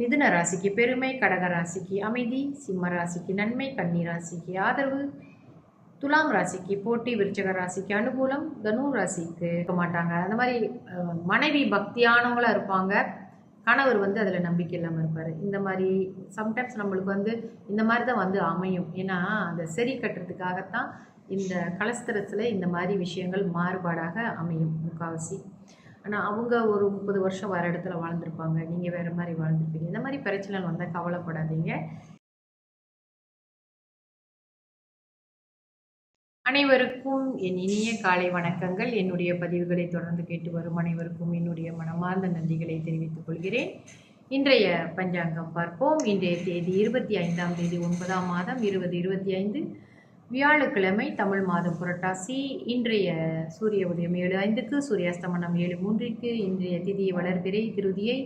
மிதுன ராசிக்கு பெருமை கடக ராசிக்கு அமைதி சிம்ம ராசிக்கு நன்மை கன்னி ராசிக்கு ஆதரவு துலாம் ராசிக்கு போட்டி விருச்சக ராசிக்கு அனுகூலம் தனு ராசிக்கு இருக்க மாட்டாங்க. அந்த மாதிரி மனைவி பக்தியானவங்களாக இருப்பாங்க. கணவர் வந்து அதில் நம்பிக்கை இல்லாமல் இருப்பார். இந்த மாதிரி சம்டைம்ஸ் நம்மளுக்கு வந்து இந்த மாதிரி தான் வந்து அமையும். ஏன்னா அந்த சரி கட்டுறதுக்காகத்தான் இந்த கலஸ்தரத்தில் இந்த மாதிரி விஷயங்கள் மாறுபாடாக அமையும். முக்காவாசி. ஆனால் அவங்க ஒரு முப்பது வருஷம் வேறு இடத்துல வாழ்ந்திருப்பாங்க. நீங்கள் வேறு மாதிரி வாழ்ந்துருப்பீங்க. இந்த மாதிரி பிரச்சனை வந்தால் கவலைப்படாதீங்க. அனைவருக்கும் என் இனிய காலை வணக்கங்கள். என்னுடைய பதிவுகளை தொடர்ந்து கேட்டு வரும் அனைவருக்கும் என்னுடைய மனமார்ந்த நன்றிகளை தெரிவித்துக் கொள்கிறேன். இன்றைய பஞ்சாங்கம் பார்ப்போம். இன்றைய தேதி இருபத்தி ஐந்தாம் தேதி ஒன்பதாம் மாதம். இருபது இருபத்தி ஐந்து. வியாழக்கிழமை தமிழ் மாதம் புரட்டாசி இன்றைய சூரிய உதயம் ஏழு ஐந்துக்கு சூரியாஸ்தமனம் ஏழு மூன்றிற்கு இன்றைய திதி வளர்பிறை திருதியை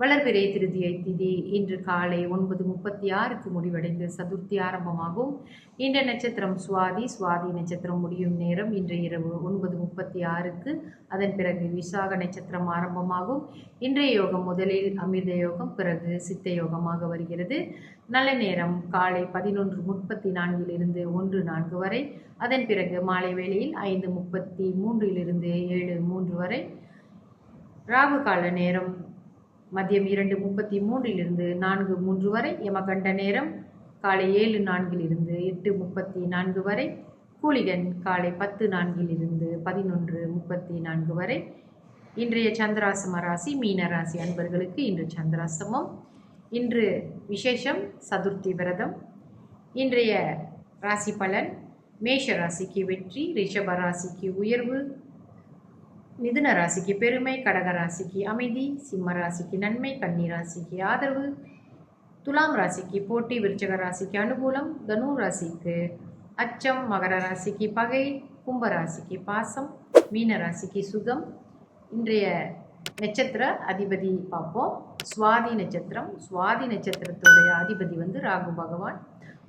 வளர்பிறை திருதியை திதி இன்று காலை ஒன்பது முப்பத்தி ஆறுக்கு முடிவடைந்து சதுர்த்தி ஆரம்பமாகும். இந்த நட்சத்திரம் சுவாதி சுவாதி நட்சத்திரம் முடியும் நேரம் இன்று இரவு ஒன்பது முப்பத்தி ஆறுக்கு அதன் பிறகு விசாக நட்சத்திரம் ஆரம்பமாகும். இன்றைய யோகம் முதலில் அமிர்த யோகம் பிறகு சித்த யோகமாக வருகிறது. நல்ல நேரம் காலை பதினொன்று முப்பத்தி நான்கிலிருந்து ஒன்று நான்கு வரை அதன் பிறகு மாலை வேளையில் ஐந்து முப்பத்தி மூன்றிலிருந்து ஏழு மூன்று வரை. ராகு கால நேரம் மதியம் இரண்டு முப்பத்தி மூன்றிலிருந்து நான்கு மூன்று வரை யமகண்ட நேரம் காலை ஏழு நான்கிலிருந்து எட்டு முப்பத்தி நான்கு வரை கூலிகன் காலை பத்து நான்கிலிருந்து பதினொன்று முப்பத்தி நான்கு வரை. இன்றைய சந்திராசம ராசி மீன ராசி அன்பர்களுக்கு இன்று சந்திராசமம். இன்று விசேஷம் சதுர்த்தி விரதம். இன்றைய ராசி பலன் மேஷ ராசிக்கு வெற்றி ரிஷப ராசிக்கு உயர்வு மிதுன ராசிக்கு பெருமை கடக ராசிக்கு அமைதி சிம்ம ராசிக்கு நன்மை கன்னி ராசிக்கு ஆதரவு துலாம் ராசிக்கு போட்டி விருச்சக ராசிக்கு அனுகூலம் தனு ராசிக்கு அச்சம் மகர ராசிக்கு பகை கும்ப ராசிக்கு பாசம் மீன ராசிக்கு சுகம். இன்றைய நட்சத்திர அதிபதி பார்ப்போம். சுவாதி நட்சத்திரம். சுவாதி நட்சத்திரத்துடைய அதிபதி வந்து ராகு பகவான்.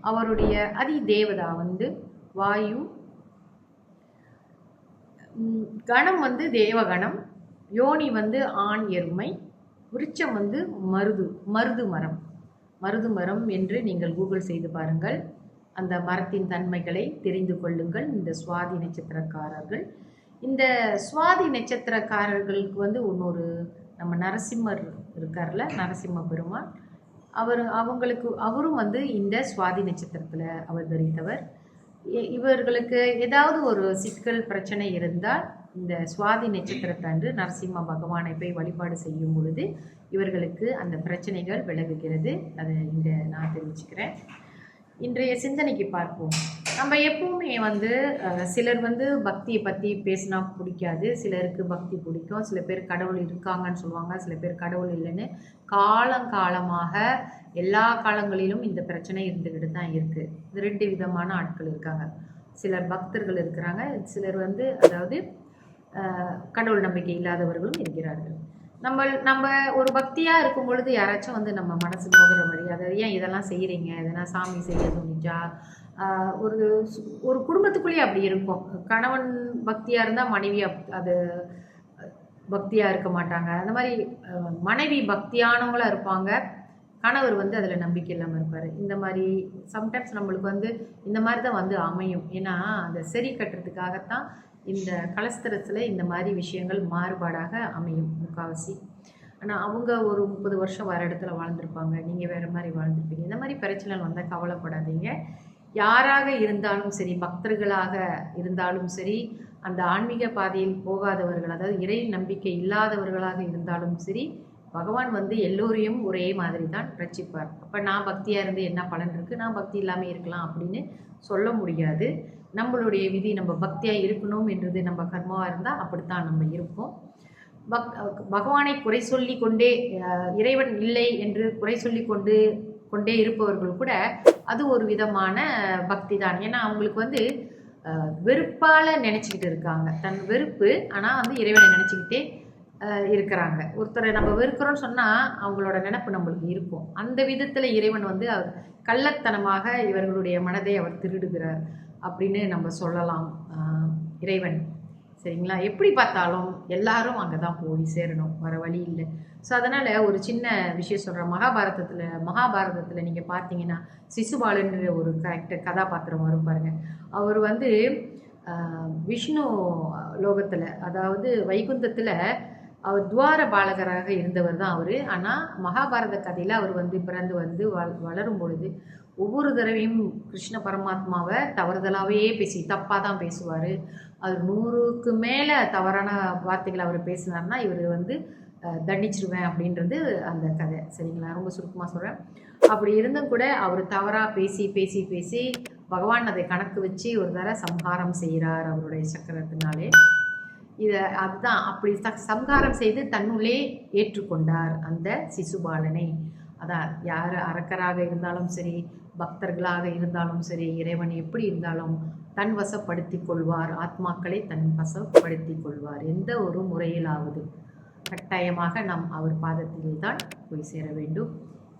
அவருடைய அதி தேவதா வந்து வாயு கணம் வந்து தேவகணம் யோனி வந்து ஆண் எருமை விருட்சம் வந்து மருது மருது மரம். மருது மரம் என்று நீங்கள் கூகுள் செய்து பாருங்கள். அந்த மரத்தின் தன்மைகளை தெரிந்து கொள்ளுங்கள். இந்த சுவாதி நட்சத்திரக்காரர்கள். இந்த சுவாதி நட்சத்திரக்காரர்களுக்கு வந்து இன்னொரு நம்ம நரசிம்மர் இருக்கார்ல நரசிம்ம பெருமான். அவர் அவங்களுக்கு அவரும் வந்து இந்த சுவாதி நட்சத்திரத்தில் அவதரித்தவர் இ- இவர்களுக்கு ஏதாவது ஒரு சிக்கல் பிரச்சனை இருந்தால் இந்த சுவாதி நட்சத்திரத்தன்று நரசிம்ம பகவானை போய் வழிபாடு செய்யும் பொழுது இவர்களுக்கு அந்த பிரச்சனைகள் விலகுகிறது அதை இந்த நான் தெரிவிச்சுக்கிறேன். இன்றைய சிந்தனைக்கு பார்ப்போம். நம்ம எப்பவுமே வந்து சிலர் வந்து பக்தியை பற்றி பேசினா பிடிக்காது. சிலருக்கு பக்தி பிடிக்கும். சில பேர் கடவுள் இருக்காங்கன்னு சொல்லுவாங்க. சில பேர் கடவுள் இல்லைன்னு காலங்காலமாக எல்லா காலங்களிலும் இந்த பிரச்சனை இருந்துக்கிட்டு தான் இருக்குது இது ரெண்டு விதமான ஆட்கள் இருக்காங்க. சிலர் பக்தர்கள் இருக்கிறாங்க. சிலர் வந்து அதாவது கடவுள் நம்பிக்கை இல்லாதவர்களும் இருக்கிறார்கள். நம்ம நம்ம ஒரு பக்தியாக இருக்கும் பொழுது யாராச்சும் வந்து நம்ம மனசு நோகிற வழி அதை ஏன் இதெல்லாம் செய்கிறீங்க இதெல்லாம் சாமி செய்ய துணிச்சா ஒரு ஒரு குடும்பத்துக்குள்ளேயே அப்படி இருக்கும். கணவன் பக்தியாக இருந்தால் மனைவி அப் அது பக்தியாக இருக்க மாட்டாங்க. அந்த மாதிரி மனைவி பக்தியானவங்களா இருப்பாங்க. கணவர் வந்து அதில் நம்பிக்கை இல்லாமல் இருப்பார். இந்த மாதிரி சம்டைம்ஸ் நம்மளுக்கு வந்து இந்த மாதிரி தான் வந்து அமையும். ஏன்னா அதை சரி கட்டுறதுக்காகத்தான் இந்த கலஸ்தரத்தில் இந்த மாதிரி விஷயங்கள் மாறுபாடாக அமையும் முக்காவாசி. ஆனால் அவங்க ஒரு முப்பது வருஷம் வர இடத்துல வாழ்ந்திருப்பாங்க. நீங்கள் வேறு மாதிரி வாழ்ந்துருப்பீங்க. இந்த மாதிரி பிரச்சனை வந்தால் கவலைப்படாதீங்க. யாராக இருந்தாலும் சரி பக்தர்களாக இருந்தாலும் சரி அந்த ஆன்மீக பாதையில் போகாதவர்கள் அதாவது இறை நம்பிக்கை இல்லாதவர்களாக இருந்தாலும் சரி பகவான் வந்து எல்லோரையும் ஒரே மாதிரி தான் ரட்சிப்பார். அப்போ நான் பக்தியாக இருந்து என்ன பலன் இருக்குது நான் பக்தி இல்லாமல் இருக்கலாம் அப்படின்னு சொல்ல முடியாது. நம்மளுடைய விதி நம்ம பக்தியாக இருக்கணும் என்றது நம்ம கர்மாவாக இருந்தால் அப்படித்தான் நம்ம இருப்போம். பக் பகவானை குறை சொல்லி கொண்டே இறைவன் இல்லை என்று குறை சொல்லி கொண்டு கொண்டே இருப்பவர்கள் கூட அது ஒரு விதமான பக்தி தான் ஏன்னா அவங்களுக்கு வந்து வெறுப்பால் நினச்சிக்கிட்டு இருக்காங்க. தன் வெறுப்பு ஆனால் வந்து இறைவனை நினச்சிக்கிட்டே இருக்கிறாங்க. ஒருத்தரை நம்ம வெறுக்கிறோம்னு சொன்னால் அவங்களோட நினப்பு நம்மளுக்கு இருக்கும். அந்த விதத்தில் இறைவன் வந்து அவர் கள்ளத்தனமாக இவர்களுடைய மனதை அவர் திருடுகிறார் அப்படின்னு நம்ம சொல்லலாம். இறைவன். சரிங்களா? எப்படி பார்த்தாலும் எல்லாரும் அங்கே தான் போய் சேரணும். வர வழி இல்லை. ஸோ அதனால் ஒரு சின்ன விஷயம் சொல்கிறேன் மகாபாரதத்தில் மகாபாரதத்தில் நீங்கள் பார்த்தீங்கன்னா சிசுபாலன்ற ஒரு கேரக்டர் கதாபாத்திரம் வரும் பாருங்கள் அவர் வந்து விஷ்ணு லோகத்தில் அதாவது வைகுந்தத்தில் அவர் துவார பாலகராக இருந்தவர் தான் அவர். ஆனால் மகாபாரத கதையில் அவர் வந்து பிறந்து வந்து வளரும் பொழுது ஒவ்வொரு தடவையும் கிருஷ்ண பரமாத்மாவை தவறுதலாகவே பேசி தப்பாக தான் பேசுவார். அவர் நூறுக்கு மேலே தவறான வார்த்தைகளை அவர் பேசினார்னா இவர் வந்து தண்டிச்சிருவேன் அப்படின்றது அந்த கதை. சரிங்களா? ரொம்ப சுருக்கமாக சொல்கிறேன் அப்படி இருந்தும் கூட அவர் தவறாக பேசி பேசி பேசி பகவான் அதை கணக்கு வச்சு ஒரு தடவை சம்ஹாரம் செய்கிறார் அவருடைய சக்கரத்தினாலே. இதை அதுதான் அப்படி ச- சம்ஹாரம் செய்து தன்னுள்ளே ஏற்றுக்கொண்டார் அந்த சிசுபாலனை. அதான் யார் அரக்கராக இருந்தாலும் சரி பக்தர்களாக இருந்தாலும் சரி இறைவன் எப்படி இருந்தாலும் தன் வசப்படுத்தி கொள்வார் ஆத்மாக்களை தன் வசப்படுத்திக் கொள்வார். எந்த ஒரு முறையிலாவது கட்டாயமாக நாம் அவர் பாதத்திலே தான் போய் சேர வேண்டும்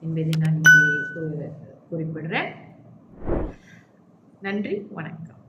என்பதை நான் இங்கே குறிப்பிடுறேன். நன்றி வணக்கம்.